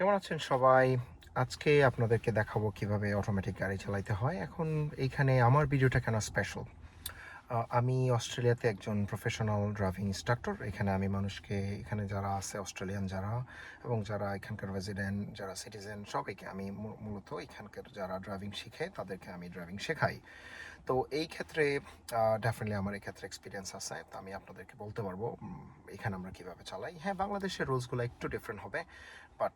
কেমন আছেন সবাই? আজকে আপনাদেরকে দেখাবো কীভাবে অটোমেটিক গাড়ি চালাইতে হয়। এখন এইখানে আমার ভিডিওটা কেন স্পেশাল আমি অস্ট্রেলিয়াতে একজন প্রফেশনাল ড্রাইভিং ইনস্ট্রাক্টর এখানে আমি মানুষকে, এখানে যারা আছে, অস্ট্রেলিয়ান যারা এবং যারা এখানকার রেজিডেন্ট যারা সিটিজেন সবাইকে আমি মূলত এখানকার যারা ড্রাইভিং শিখে, তাদেরকে আমি ড্রাইভিং শেখাই। তো এই ক্ষেত্রে ডেফিনেটলি আমার এই ক্ষেত্রে এক্সপিরিয়েন্স আছে। তো আমি আপনাদেরকে বলতে পারব এখানে আমরা কীভাবে চালাই। হ্যাঁ বাংলাদেশের রুলসগুলো একটু ডিফারেন্ট হবে বাট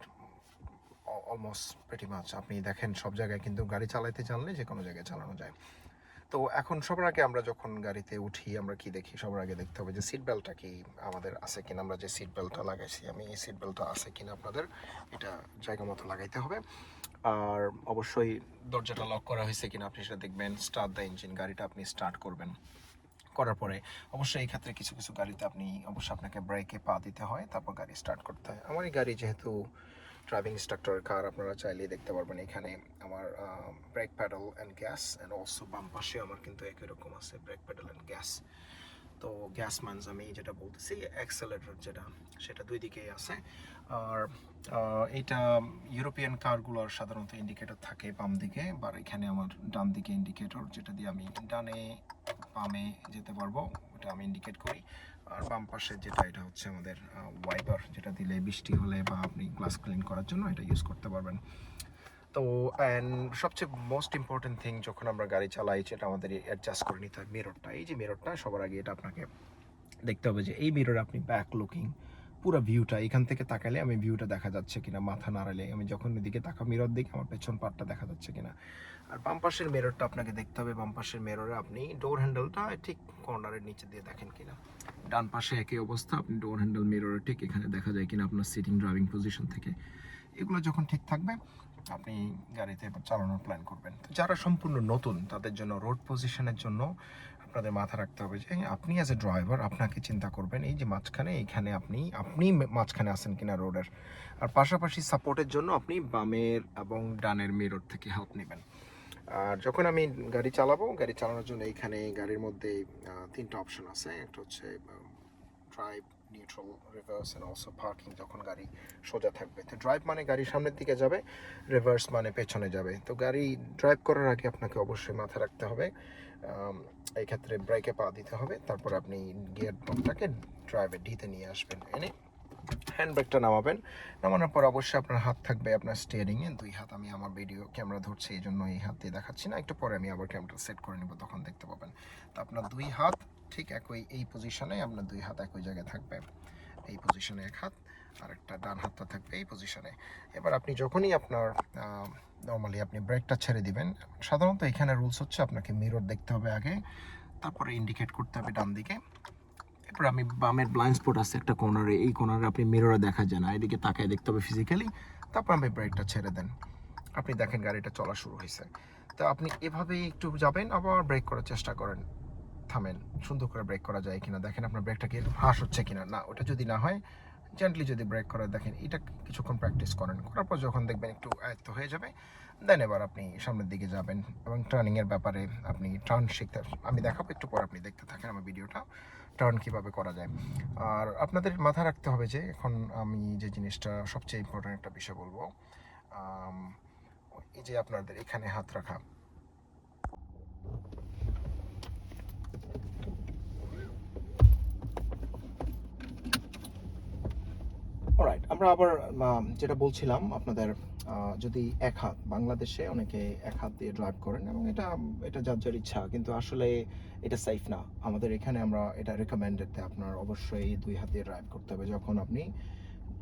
অলমোস্ট প্রেটি মাছ আপনি দেখেন সব জায়গায় কিন্তু গাড়ি চালাইতে জানলে যে কোনো জায়গায় চালানো যায়। তো এখন সবার আগে আমরা যখন গাড়িতে উঠি, আমরা কি দেখি? সবার আগে দেখতে হবে যে সিট বেল্টটা কি আমাদের আছে কিনা। আমরা যে সিট বেল্টটা লাগাইছি, আমি এই সিট বেল্টটা আছে কিনা আপনাদের এটা জায়গা মতো লাগাইতে হবে। আর অবশ্যই দরজাটা লক করা হয়েছে কিনা আপনি সেটা দেখবেন। স্টার্ট দ্য ইঞ্জিন গাড়িটা আপনি স্টার্ট করবেন। করার পরে অবশ্যই এই ক্ষেত্রে কিছু কিছু গাড়িতে আপনি অবশ্যই আপনাকে ব্রেকে পা দিতে হয়, তারপর গাড়ি স্টার্ট করতে হয়। আমার এই গাড়ি যেহেতু ড্রাইভিং ইনস্ট্রাক্টর কার আপনারা চাইলেই দেখতে পারবেন এখানে আমার brake pedal and gas and also বাম পাশে আমার কিন্তু একই রকম আছে ব্রেক প্যাডেল অ্যান্ড গ্যাস তো গ্যাস মানস আমি যেটা বলতেছি অ্যাক্সেলেটর যেটা, সেটা দুই দিকেই আছে। আর এটা ইউরোপিয়ান কারগুলোর সাধারণত ইন্ডিকেটর থাকে বাম দিকে বা এখানে আমার ডান দিকে ইন্ডিকেটর যেটা দিয়ে আমি ডানে বামে যেতে পারব, ওটা আমি ইন্ডিকেট করি। আর বাম পাশে যেটা, এটা হচ্ছে আমাদের ওয়াইপার যেটা দিলে বৃষ্টি হলে বা আপনি গ্লাস ক্লিন করার জন্য এটা ইউজ করতে পারবেন। তো অ্যান্ড সবচেয়ে মোস্ট ইম্পর্টেন্ট থিং যখন আমরা গাড়ি চালাই, সেটা আমাদের অ্যাডজাস্ট করে নিতে হয় মিররটা এই যে মিররটা সবার আগে এটা আপনাকে দেখতে হবে যে এই মিরর আপনি ব্যাক লুকিং পুরো ভিউটা, এখান থেকে তাকালে আমি ভিউটা দেখা যাচ্ছে কিনা, মাথা নাড়ালে। আমি যখন এদিকে তাকা মিরর দিকে আমার পেছন পাটটা দেখা যাচ্ছে কিনা। আর বাম পাশের মিররটা আপনাকে দেখতে হবে, বাম পাশের মিররে আপনি ডোর হ্যান্ডেলটা ঠিক কর্নারের নিচে দিয়ে দেখেন কিনা। ডান পাশে একই অবস্থা, আপনি ডোর হ্যান্ডেল মিররে ঠিক এখানে দেখা যায় কিনা আপনার সিটিং ড্রাইভিং পজিশন থেকে। এগুলো যখন ঠিক থাকবে, আপনি গাড়িতে চালানোর প্ল্যান করবেন। যারা সম্পূর্ণ নতুন, তাদের জন্য রোড পজিশনের জন্য আপনাদের মাথা রাখতে হবে যে আপনি অ্যাজ এ ড্রাইভার আপনাকে চিন্তা করবেন, এই যে মাঝখানে এইখানে আপনি আপনি মাঝখানে আছেন কিনা রোডের। আর পাশাপাশি সাপোর্টের জন্য আপনি বামের এবং ডানের মিরর থেকে হেল্প নেবেন। আর যখন আমি গাড়ি চালাবো, গাড়ি চালানোর জন্য এইখানে গাড়ির মধ্যে তিনটা অপশন আছে। একটা হচ্ছে drive neutral reverse and also parking যখন গাড়ি সোজা থাকবে। তো ড্রাইভ মানে গাড়ি সামনের দিকে যাবে রিভার্স মানে পেছনে যাবে। তো গাড়ি ড্রাইভ করার আগে আপনাকে অবশ্যই মাথা রাখতে হবে এই ক্ষেত্রে ব্রেকে পা দিতে হবে। তারপর আপনি গিয়ার পাম্পটাকে ড্রাইভে ডিতে নিয়ে আসবেন। এনে হ্যান্ড ব্রেকটা নামাবেন। নামানোর পর অবশ্যই আপনার হাত থাকবে আপনার স্টিয়ারিংয়ে দুই হাত আমি আমার ভিডিও ক্যামেরা ধরছি, এই জন্য এই হাত দিয়ে দেখাচ্ছি না। একটু পরে আমি আবার ক্যামেরা সেট করে নেব, তখন দেখতে পাবেন। তো আপনার দুই হাত ঠিক একই, এই পজিশনে আপনার দুই হাত একই জায়গায় থাকবে। এই পজিশনে এক হাত আর একটা ডান হাতটা থাকবে এই পজিশনে এবার আপনি যখনই আপনার নর্মালি আপনি ব্রেকটা ছেড়ে দিবেন, সাধারণত এখানে রুলস হচ্ছে আপনাকে মিরর দেখতে হবে আগে, তারপরে ইন্ডিকেট করতে হবে ডান দিকে। এরপর আমি বামের ব্লাইন্ড স্পট আছে একটা কর্নারে এই কর্নারে আপনি মিররে দেখা যায় না, এদিকে তাকায় দেখতে হবে ফিজিক্যালি তারপর আপনি ব্রেকটা ছেড়ে দেন। আপনি দেখেন গাড়িটা চলা শুরু হয়েছে। তো আপনি এভাবেই একটু যাবেন, আবার ব্রেক করার চেষ্টা করেন। থামেন, সুন্দর করে ব্রেক করা যায় কিনা, দেখেন আপনার ব্রেকটা কি হাস হচ্ছে কিনা। না, ওটা যদি না হয় জেন্টলি যদি ব্রেক করে দেখেন, এটা কিছুক্ষণ প্র্যাকটিস করেন। করার পর যখন দেখবেন একটু আয়ত্ত হয়ে যাবে দেন এবার আপনি সামনের দিকে যাবেন এবং টার্নিংয়ের ব্যাপারে আপনি টার্ন শিখতে, আমি দেখাবো, একটু পর আপনি দেখতে থাকেন আমার ভিডিওটা টার্ন কীভাবে করা যায়। আর আপনাদের মাথায় রাখতে হবে যে, এখন আমি যে জিনিসটা সবচেয়ে ইম্পর্ট্যান্ট একটা বিষয় বলব এই যে আপনাদের এখানে হাত রাখা। অলরাইট আমরা আবার যেটা বলছিলাম, আপনাদের যদি এক হাত, বাংলাদেশে অনেকে এক হাত দিয়ে ড্রাইভ করেন, এবং এটা এটা যার যার ইচ্ছা, কিন্তু আসলে এটা সেফ না। আমাদের এখানে আমরা এটা রেকমেন্ডেড আপনার অবশ্যই দুই হাত দিয়ে ড্রাইভ করতে হবে। যখন আপনি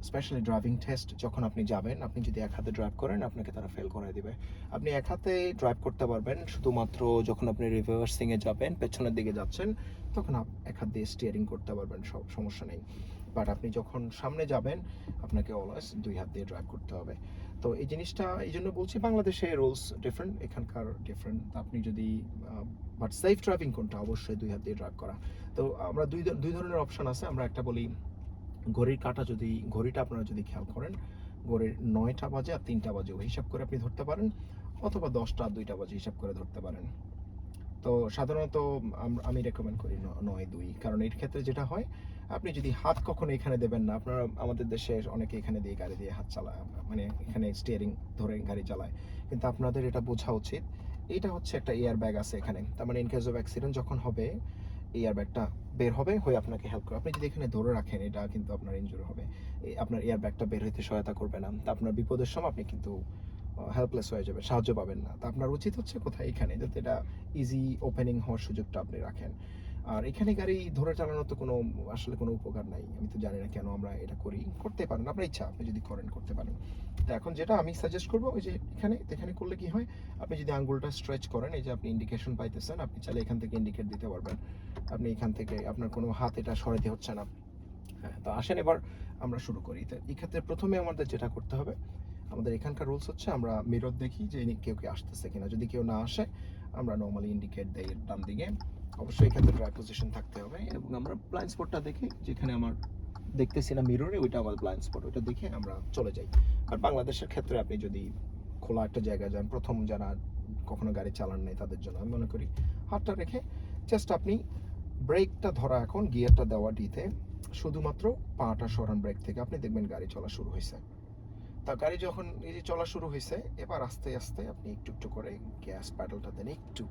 স্পেশালি ড্রাইভিং টেস্ট যখন আপনি যাবেন, আপনি যদি এক হাতে ড্রাইভ করেন, আপনাকে তারা ফেল করে দিবে। আপনি এক হাতে ড্রাইভ করতে পারবেন, শুধুমাত্র যখন আপনি রিভার্সিংয়ে যাবেন, পেছনের দিকে যাচ্ছেন, তখন এক হাত দিয়ে স্টিয়ারিং করতে পারবেন, সব সমস্যা নেই। বাট আপনি যখন সামনে যাবেন, আপনাকে অলওয়েজ দুই হাত দিয়ে ড্রাইভ করতে হবে। তো এই জিনিসটা, এই জন্য বলছি বাংলাদেশে রুলস ডিফারেন্ট এখানকার ডিফারেন্ট আপনি যদি বাট সেফ ড্রাইভিং কোনটা? অবশ্যই দুই হাত দিয়ে ড্রাইভ করা। তো আমরা দুই দুই ধরনের অপশন আছে। আমরা একটা বলি, ঘড়ির কাঁটা যদি, ঘড়িটা আপনারা যদি খেয়াল করেন, ঘড়ির নয়টা বাজে আর তিনটা বাজে হিসাব করে আপনি ধরতে পারেন। অথবা দশটা আর দুইটা বাজে হিসাব করে ধরতে পারেন। তো সাধারণত, আমি রেকমেন্ড করি নয়, দুই। কারণ এর ক্ষেত্রে যেটা হয় আপনি যদি হাত কখনো এখানে দেবেন না, আপনারা আমাদের দেশে অনেকে এখানে দিয়ে গাড়ি দিয়ে হাত চালায় মানে এখানে স্টিয়ারিং ধরে গাড়ি চালায়। কিন্তু আপনাদের এটা বোঝা উচিত। এটা হচ্ছে একটা এয়ার ব্যাগ আছে এখানে। তার মানে ইন কেস অফ অ্যাক্সিডেন্ট যখন হবে এয়ার ব্যাগটা বের হবে, হয়ে আপনাকে হেল্প করবে। আপনি যদি এখানে ধরে রাখেন, এটা কিন্তু আপনার ইনজুরি হবে। আপনার এয়ার ব্যাগটা বের হইতে সহায়তা করবে না। তা আপনার বিপদের সময় আপনি কিন্তু হেল্পলেস হয়ে যাবে সাহায্য পাবেন না। তা আপনার উচিত হচ্ছে কোথায়? এখানে। যাতে এটা ইজি ওপেনিং হওয়ার সুযোগটা আপনি রাখেন। আর এখানে গাড়ি ধরে চালানোর তো কোনো আসলে কোনো উপকার নাই। আমি তো জানি না কেন আমরা এটা করি। করতে পারেন, আপনার ইচ্ছা, আপনি যদি করেন, করতে পারেন। তো এখন যেটা আমি সাজেস্ট করব, ওই যে এখানে এখানে করলে কি হয়, আপনি যদি আঙ্গুলটা স্ট্রেচ করেন, এই যে আপনি ইন্ডিকেশন পাইতেছেন, আপনি চাইলে এখান থেকে ইন্ডিকেট দিতে পারবেন। আপনি এখান থেকে, আপনার কোনো হাত এটা সরাতে হচ্ছে না। হ্যাঁ তো আসেন এবার আমরা শুরু করি। তো এই ক্ষেত্রে প্রথমে আমাদের যেটা করতে হবে, আমাদের এখানকার রুলস হচ্ছে, আমরা মিরর দেখি যে কেউ কেউ আসতেছে কিনা। যদি কেউ না আসে, আমরা নর্মালি ইন্ডিকেট এর ডান দিকে। অবশ্যই এক্ষেত্রে ড্রাইভ পজিশন থাকতে হবে এবং আমরা ব্লাইন্ড স্পটটা দেখি যেখানে আমার দেখতেছি না মিররে ওইটা আমার ব্লাইন্ড স্পট ওইটা দেখে আমরা চলে যাই। আর বাংলাদেশের ক্ষেত্রে আপনি যদি খোলা একটা জায়গায় যান, প্রথম যারা কখনো গাড়ি চালান নাই তাদের জন্য আমি মনে করি হাতটা রেখে জাস্ট আপনি ব্রেকটা ধরা এখন গিয়ারটা দেওয়া দিতে শুধুমাত্র পাটা সরান ব্রেক থেকে আপনি দেখবেন গাড়ি চলা শুরু হয়েছে। তা গাড়ি যখন এই যে চলা শুরু হয়েছে, এবার আস্তে আস্তে আপনি একটু একটু করে গ্যাস প্যাডেলটা দেন, একটু।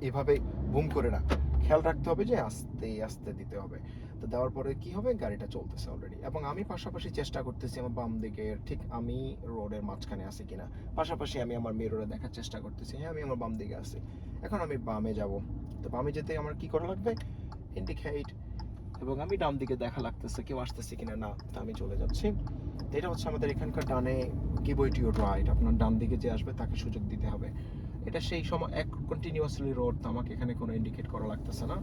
এভাবে বুম করে না খেয়াল রাখতে হবে যে আস্তে আস্তে দিতে হবে। তো দেওয়ার পরে কি হবে? গাড়িটা চলতেছে অলরেডি এবং আমি পাশাপাশি চেষ্টা করতেছি আমার বাম দিকে। ঠিক আমি রোডের মাঝখানে আছি কিনা? পাশাপাশি আমি আমার মিররে দেখার চেষ্টা করতেছি। হ্যাঁ আমি আমার বাম দিকে আছি। এখন আমি বামে যাব। তো বামে যেতে আমার কি করা লাগবে? ইন্ডিকেট এবং আমি ডান দিকে দেখা লাগতেছে কেউ আসতেছে কিনা? না, তা আমি চলে যাচ্ছি। এটা হচ্ছে আমাদের এখানকার ডানে ইট ইউর রাইট আপনার ডান দিকে যে আসবে, তাকে সুযোগ দিতে হবে। এটা সেই সময় এক কন্টিনিউয়াসলি রোড আমাকে এখানে কোনো ইন্ডিকেট করা লাগতেছে না।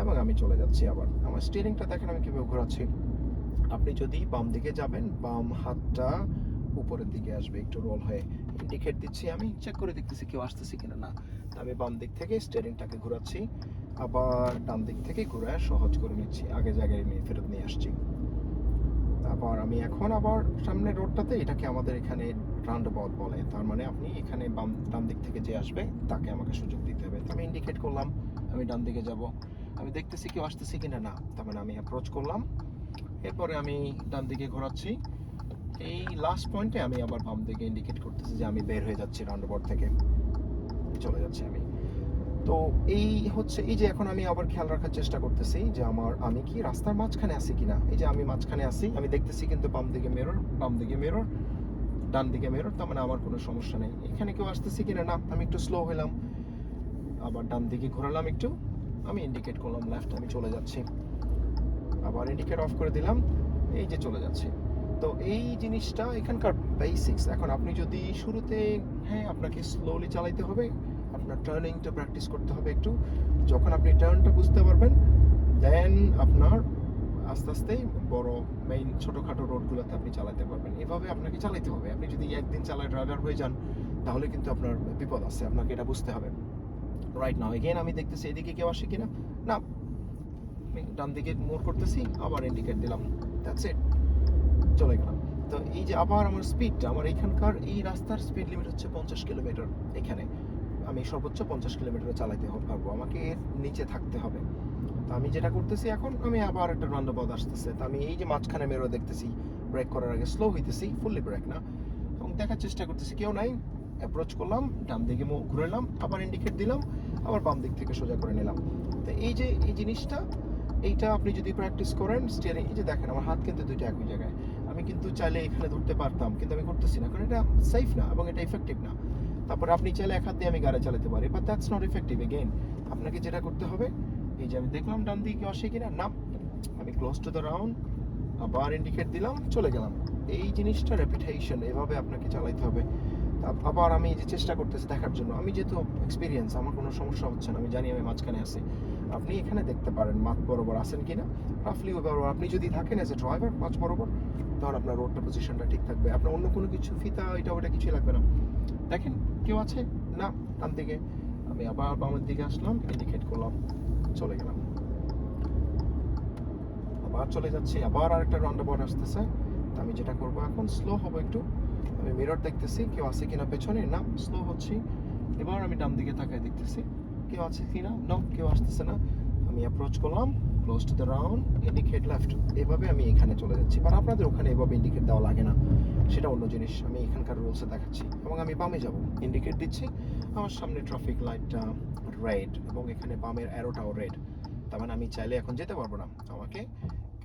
এবং আমি চলে যাচ্ছি আবার। আমার স্টিয়ারিংটা দেখেন আমি কীভাবে ঘোরাচ্ছি। আপনি যদি বাম দিকে যাবেন, বাম হাতটা উপরের দিকে আসবে, একটু রোল হয়ে। ইন্ডিকেট দিচ্ছি আমি চেক করে দেখতেছি কেউ আসতেছে কিনা না। আমি বাম দিক থেকে স্টিয়ারিংটাকে ঘোরাচ্ছি। আবার ডান দিক থেকে ঘুরে সহজ করে নিচ্ছি। আগে জায়গায় নিয়ে, ফেরত নিয়ে আসছি। তারপর আমি এখন আবার সামনে রোডটাতে, এটাকে আমাদের এখানে রাউন্ডাবাউট বলে। তার মানে আপনি এখানে বাম, ডান দিক থেকে যে আসবে, তাকে আমাকে সুযোগ দিতে হবে। আমি ইন্ডিকেট করলাম, আমি ডান দিকে যাব। আমি দেখতেছি কেউ আসতেছি কিনা না। তার মানে আমি অ্যাপ্রোচ করলাম। এরপরে আমি ডান দিকে ঘোরাচ্ছি। এই লাস্ট পয়েন্টে আমি আবার বাম দিকে ইন্ডিকেট করতেছি যে আমি বের হয়ে যাচ্ছি রাউন্ডাবাউট থেকে। চলে যাচ্ছি আমি। তো এই হচ্ছে, এই যে এখন আমি আবার খেয়াল রাখার চেষ্টা করতেছি যে আমার, আমি কি রাস্তার মাঝখানে আছি কিনা? এই যে আমি মাঝখানে আছি, আমি দেখতেছি কিন্তু বাম দিকে মেরর বাম দিকে মেরর ডান দিকে মেরর তার মানে আমার কোনো সমস্যা নেই। এখানে কেউ আসতেছি কিনা? না, আমি একটু স্লো হলাম আবার ডান দিকে ঘোরালাম একটু, আমি ইন্ডিকেট করলাম লেফট আমি চলে যাচ্ছি। আবার ইন্ডিকেট অফ করে দিলাম, এই যে চলে যাচ্ছে। তো এই জিনিসটা এখানকার বেসিক্স এখন আপনি যদি শুরুতে হ্যাঁ আপনাকে স্লোলি চালাইতে হবে আপনার টার্নিংটা প্র্যাকটিস করতে হবে একটু। যখন আপনি টার্নটা বুঝতে পারবেন দেন আপনার আস্তে আস্তে বড় মেইন ছোটোখাটো রোডগুলোতে আপনি চালাতে পারবেন। এভাবে আপনাকে চালাতে হবে। আপনি যদি একদিন চালায় ড্রাইভার হয়ে যান, তাহলে কিন্তু আপনার বিপদ আছে। আপনাকে এটা বুঝতে হবে। রাইট নাও এগেন আমি দেখতেছি এদিকে কেউ আসে কিনা? না। আমি ডান দিকে মোড় করতেছি, আবার ইন্ডিকেট দিলাম। দ্যাটস ইট চলে গেলাম। তো এই যে আবার আমার স্পিডটা আমার এখানকার এই রাস্তার স্পিড লিমিট হচ্ছে পঞ্চাশ কিলোমিটার এখানে। আমি সর্বোচ্চ পঞ্চাশ কিলোমিটার হবে পারব। আমাকে এর নিচে থাকতে হবে। তো আমি যেটা করতেছি, এখন আমি আবার একটা রান্ডাবাদ আসতেছে। তো আমি এই যে মাঝখানে মেরো দেখতেছি ব্রেক করার আগে স্লো হইতেছি ফুললি ব্রেক না। এবং দেখার চেষ্টা করতেছি, কেউ নাই। অ্যাপ্রোচ করলাম, ডান দিকে মুখ ঘুরেলাম আবার ইন্ডিকেট দিলাম, আবার বাম দিক থেকে সোজা করে নিলাম। তো এই যে, এই জিনিসটা, এইটা আপনি যদি প্র্যাকটিস করেন স্টিয়ারিং এই যে দেখেন, আমার হাত কিন্তু দুইটা একই জায়গায়। আমি কিন্তু চাইলে এখানে ধরতে পারতাম, কিন্তু আমি করতেছি না। কারণ এটা সেফ না, এবং এটা ইফেক্টিভ না। তারপরে আপনি চাইলে এক হাত দিয়ে আমি গাড়ি চালাতে পারি but that's not effective again আপনাকে যেটা করতে হবে, এই যে আমি দেখলাম ডান দিকে আসে কিনা না আমি ক্লোজ টু দ্য রাউন্ড আবার ইন্ডিকেট দিলাম, চলে গেলাম। এই জিনিসটা রেপুটেশন এভাবে আপনাকে চালাইতে হবে। আবার আমি যে চেষ্টা করতেছি দেখার জন্য, আমি যেহেতু এক্সপিরিয়েন্স আমার কোনো সমস্যা হচ্ছে না, আমি জানি আমি মাঝখানে আছি। আপনি এখানে দেখতে পারেন মাঠ বরাবর আছেন কিনা। রাফলি ওই বরাবর আপনি যদি থাকেন এজ এ ড্রাইভার মাঝ বরাবর তখন আপনার রোডটা পজিশনটা ঠিক থাকবে। আপনার অন্য কোনো কিছু, ফিতা এটা ওটা কিছুই লাগবে না। দেখেন কেউ আছে? না? ডান দিকে আমি আবার বামের দিকে আসলাম ইন্ডিকেট করলাম, চলে গেলাম। আবার চলে যাচ্ছি, আবার আরেকটা রাউন্ড অ্যাবাউট আসতেছে। তো আমি যেটা করব এখন স্লো হব একটু। আমি মিরর দেখতেছি, কেউ আছে কিনা পেছনে? না স্লো হচ্ছি। এবার আমি ডান দিকে তাকায় দেখতেছি, কেউ আছে কিনা? না কেউ আসতেছে না। আমি অ্যাপ্রোচ করলাম close to the round indicate left এভাবে আমি এখানে চলে যাচ্ছি। বাট আপনাদের ওখানে এভাবে ইন্ডিকেট দেওয়া লাগে না। সেটা অন্য জিনিস। আমি এখানকার রুলসে দেখাচ্ছি। এবং আমি বামে যাব। ইন্ডিকেট দিচ্ছি, আমার সামনে ট্রাফিক লাইটটা রেড এবং এখানে বামের অ্যারোটাও রেড তার মানে আমি চাইলে এখন যেতে পারব না। আমাকে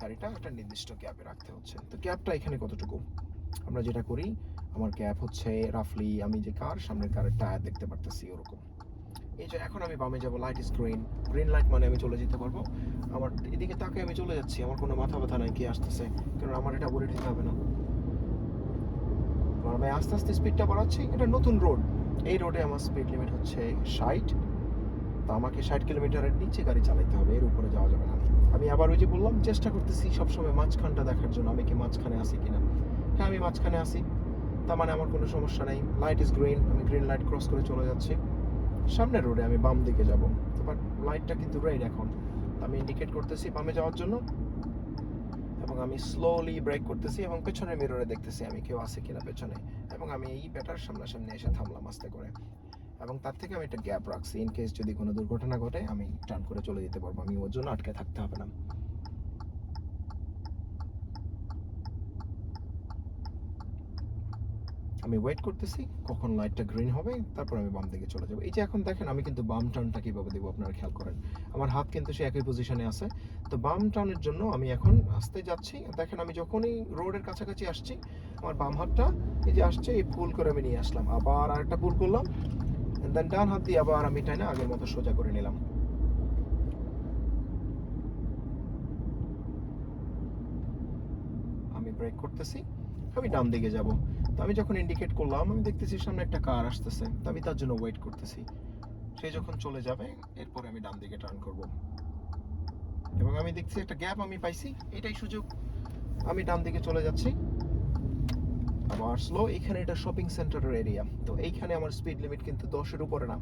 গাড়িটা একটা নির্দিষ্ট গ্যাপে রাখতে হচ্ছে। তো গ্যাপটা এখানে কতটুকু? আমরা যেটা করি, আমার গ্যাপ হচ্ছে রাফলি আমি যে কার সামনের কারের টায়ার দেখতে পারতেছি ওরকম। এই যে এখন আমি বামে যাব light is green green light মানে আমি চলে যেতে পারব। আমার এদিকে তাকে আমি চলে যাচ্ছি। আমার কোনো মাথা ব্যথা নাই, কি আসতেছে? কারণ আমার এটা বলে দিতে হবে না। আর আমি আস্তে আস্তে স্পিডটা বাড়াচ্ছি। এটা নতুন রোড এই রোডে আমার স্পিড লিমিট হচ্ছে ষাট। তো আমাকে ষাট কিলোমিটারের নিচে গাড়ি চালাতে হবে, এর উপরে যাওয়া যাবে না। আমি আবার ওই যে বললাম, চেষ্টা করতেছি সবসময় মাঝখানটা দেখার জন্য, আমি কি মাঝখানে আসি কিনা। হ্যাঁ আমি মাঝখানে আসি তার মানে আমার কোনো সমস্যা নেই। লাইট ইজ গ্রিন আমি গ্রিন লাইট ক্রস করে চলে যাচ্ছি। সামনের রোডে আমি বাম দিকে যাব। বাট লাইটটা কিন্তু রেড এখন। আমি ইন্ডিকেট করতেছি বামে যাওয়ার জন্য। আমি স্লোলি ব্রেক করতেছি এবং পেছনের মিররে দেখতেছি আমি কেউ আছে কিনা পেছনে। এবং আমি এই বেটার সামনাসামনি এসে থামলাম আস্তে করে। এবং তার থেকে আমি একটা গ্যাপ রাখছি ইন কেস যদি কোনো দুর্ঘটনা ঘটে, আমি টার্ন করে চলে যেতে পারব। আমি ওর জন্য আটকে থাকতে হবে না। আমি ওয়েট করতেছি, কখন লাইটটা গ্রিন হবে, তারপর আমি বাম দিকে চলে যাব। এই যে এখন দেখেন, আমি কিন্তু বাম টার্নটা কীভাবে দেবো আপনারা খেয়াল করেন। আমার হাত কিন্তু সে একই পজিশনে আছে। তো বাম টার্নের জন্য আমি এখন আসতে যাচ্ছি। দেখেন, আমি যখনই রোডের কাছাকাছি আসছি, আমার বাম হাতটা এই যে আসছে, এই পুল করে আমি নিয়ে আসলাম। আবার আরেকটা পুল করলাম দেন ডান হাত দিয়ে আবার আমি তাই না আগের মতো সোজা করে নিলাম। আমি ব্রেক করতেছি। আমি ডান দিকে যাব। তো আমি যখন ইন্ডিকেট করলাম, আমি দেখতেছি সামনে একটা কার আসতেছে। তো আমি তার জন্য ওয়েট করতেছি। সে যখন চলে যাবে, এরপরে আমি ডান দিকে টার্ন করব। এবং আমি দেখছি একটা গ্যাপ আমি পাইছি। এটাই সুযোগ। আমি ডান দিকে চলে যাচ্ছি। আবার স্লো এখানে এটা শপিং সেন্টারের এরিয়া তো এইখানে আমার স্পিড লিমিট কিন্তু দশের উপরে না।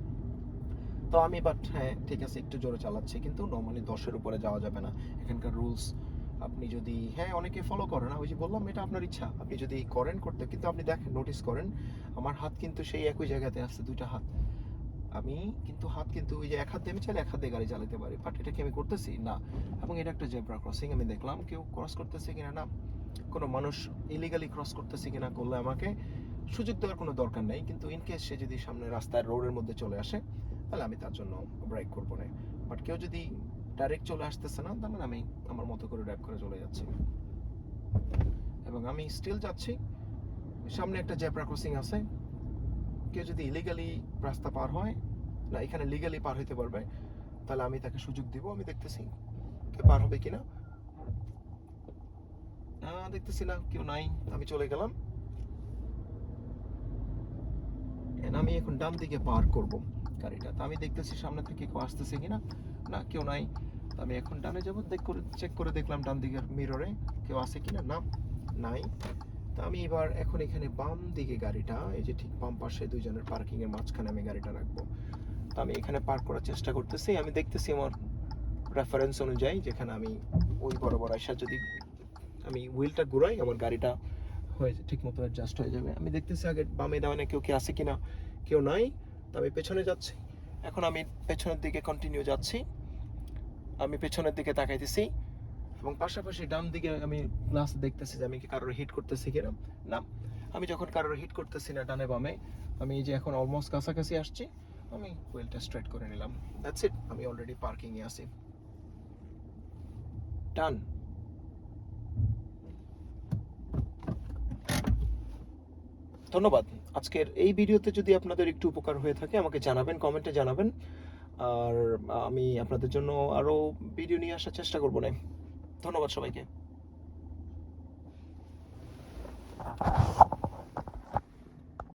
তো আমি বাট হ্যাঁ ঠিক আছে, একটু জোরে চালাচ্ছি। কিন্তু নর্মালি দশের উপরে যাওয়া যাবে না। এখানকার রুলস আপনি যদি হ্যাঁ অনেকে ফলো করে না ওই যে বললাম এটা আপনার ইচ্ছা। আপনি যদি করেন করতে, কিন্তু আপনি দেখেন নোটিস করেন, আমার হাত কিন্তু সেই একই জায়গাতে আছে, দুইটা হাত। আমি কিন্তু হাত কিন্তু ওই যে এক হাত দিয়ে আমি চাইলে এক হাত দিয়ে গাড়ি চালাতে পারি বাট এটা কি আমি করতেছি? না। এবং এটা একটা জেব্রা ক্রসিং আমি দেখলাম কেউ ক্রস করতেছে কিনা না। কোনো মানুষ ইলিগালি ক্রস করতেছে কিনা করলে আমাকে সুযোগ দেওয়ার কোনো দরকার নেই, কিন্তু ইন কেস সে যদি সামনে রাস্তার রোডের মধ্যে চলে আসে, তাহলে আমি তার জন্য ব্রেক করব না। বাট কেউ যদি ডাইরেক্ট চলে আসতেছে না তাহলে আমি আমার মতো করে ড্রাইভ করে চলে যাচ্ছি। এবং আমি স্টিল যাচ্ছি। সামনে একটা জেব্রা ক্রসিং আছে। কেউ যদি ইলিগালি রাস্তা পার হয়, না, এখানে লিগালি পার হইতে পারবে, তাহলে আমি তাকে সুযোগ দিব, আমি দেখতেছি কে পার হবে কিনা। দেখতেছি না, কেউ নাই, আমি চলে গেলাম। আমি এখন ডান দিকে পার করব গাড়িটা। আমি দেখতেছি সামনে থেকে কেউ আসতেছে কিনা। না, কেউ নাই। আমি এখন ডানে যাব চেক করে দেখলাম ডান দিকের মিররে কেউ আছে কিনা? না, নাই। তো আমি এবার এখন এখানে বাম দিকে গাড়িটা, এই যে ঠিক বাম পাশে দুইজনের পার্কিং এর মাঝখানে আমি গাড়িটা রাখব। তো আমি এখানে পার্ক করার চেষ্টা করতেছি। আমি দেখতেছি আমার রেফারেন্স অনুযায়ী যেখানে আমি ওই বরাবর আসা যদি আমি হুইলটা ঘুরাই, আমার গাড়িটা হয়ে ঠিক মতো অ্যাডজাস্ট হয়ে যাবে। আমি দেখতেছি আগে বামে দাওয়ানে কেউ কি আছে কিনা, কেউ নাই। তো আমি পেছনে যাচ্ছি। এখন আমি পেছনের দিকে কন্টিনিউ যাচ্ছি। আমি পেছনের দিকে তাকাইতেছি এবং পাশাপাশি ডান দিকে আমি গ্লাস দেখতেছি যে আমি কি কারোর হিট করতেছি কিনা। না, আমি যখন কারোর হিট করতেছি না ডানে বামে, আমি যে এখন অলমোস্ট কাছাকাছি আসছি, আমি হুইলটা স্ট্রেট করে নিলাম। দ্যাটস ইট আমি অলরেডি পার্কিংয়ে আছি। ডান ধন্যবাদ। আজকের এই ভিডিওতে যদি আপনাদের একটু উপকার হয়ে থাকে, আমাকে জানাবেন কমেন্টে জানাবেন। আর আমি আপনাদের জন্য আরও ভিডিও নিয়ে আসার চেষ্টা করব না ধন্যবাদ সবাইকে।